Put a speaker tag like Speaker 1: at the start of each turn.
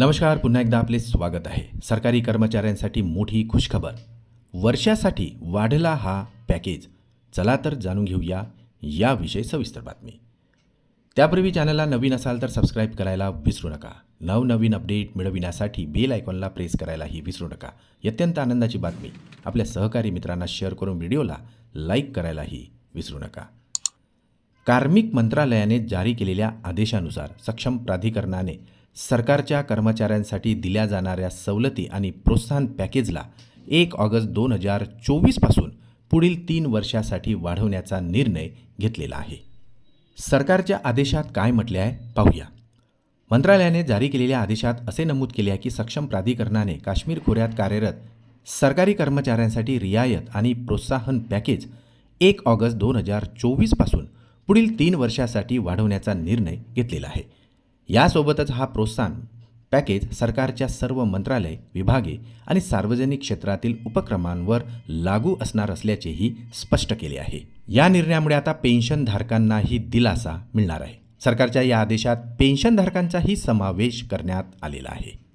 Speaker 1: नमस्कार पुन्हा एकदा आपले स्वागत आहे. सरकारी कर्मचाऱ्यांसाठी मोठी खुशखबर. वर्षासाठी वाढला हा पॅकेज. चला तर जाणून घेऊया याविषयी सविस्तर बातमी. त्यापूर्वी चॅनलला नवीन असाल तर सबस्क्राईब करायला विसरू नका. नवनवीन अपडेट मिळविण्यासाठी बेल आयकॉनला प्रेस करायलाही विसरू नका. अत्यंत आनंदाची बातमी. आपल्या सहकारी मित्रांना शेअर करून व्हिडिओला लाईक करायलाही विसरू नका. कार्मिक मंत्रालयाने जारी केलेल्या आदेशानुसार सक्षम प्राधिकरणाने सरकारच्या कर्मचाऱ्यांसाठी दिल्या जाणाऱ्या सवलती आणि प्रोत्साहन पॅकेजला एक ऑगस्ट दोन हजार चोवीसपासून पुढील तीन वर्षासाठी वाढवण्याचा निर्णय घेतलेला आहे. सरकारच्या आदेशात काय म्हटले आहे? पाहूया. मंत्रालयाने जारी केलेल्या आदेशात असे नमूद केले आहे की सक्षम प्राधिकरणाने काश्मीर खोऱ्यात कार्यरत सरकारी कर्मचाऱ्यांसाठी रियायत आणि प्रोत्साहन पॅकेज एक ऑगस्ट दोन हजार चोवीसपासून पुढील तीन वर्षासाठी वाढवण्याचा निर्णय घेतलेला आहे. यासोबतच हा प्रोत्साहन पॅकेज सरकारच्या सर्व मंत्रालय विभागे आणि सार्वजनिक क्षेत्रातील उपक्रमांवर लागू असणार असल्याचेही स्पष्ट केले आहे. या निर्णयामुळे आता पेन्शनधारकांनाही दिलासा मिळणार आहे. सरकारच्या या आदेशात पेन्शनधारकांचाही समावेश करण्यात आलेला आहे.